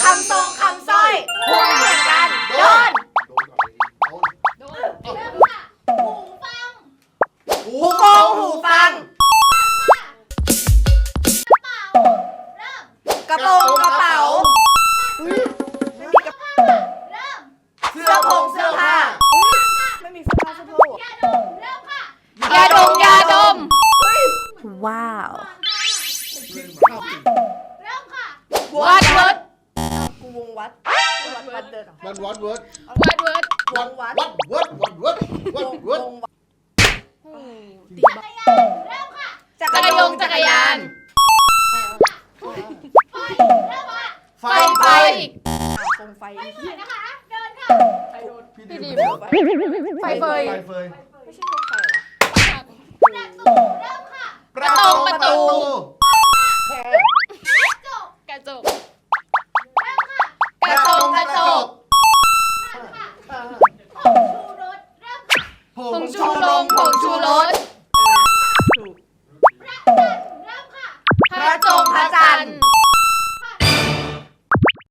คำทรงคำสร้อยพูดเหมือนกันโดนโดนก่อนเลยโดนโดนเริ่มค่ะหูฟังหูกงหูฟัง กระเป๋า เริ่มกระโปรงกระเป๋า ไม่มีกระเริ่มเสื้อผงเสื้อผ้าไม่มีเสื้อผ้าเสื้อผ้ายาดมเริ่มค่ะยาดมยาดม ว้าว เวงวัดวัดวัดเดินเหรอมันวัดเวิร์ดวัดเวิร์ดวงวัดวัดเวิร์ดวัดเวิร์ดวัดเวิร์ดวงวัดตีบ้าเริ่มค่ะจัจักรยงจักรยานไฟเริ่มค่ะไฟไฟไฟตรงไฟไม่เหมือนนะคะเดินค่ะพี่ดีไฟไฟเฟยไฟเฟยไม่ใช่ตรงไฟเหรอประตูเริ่มค่ะประตู ผงชูรงผงชูรส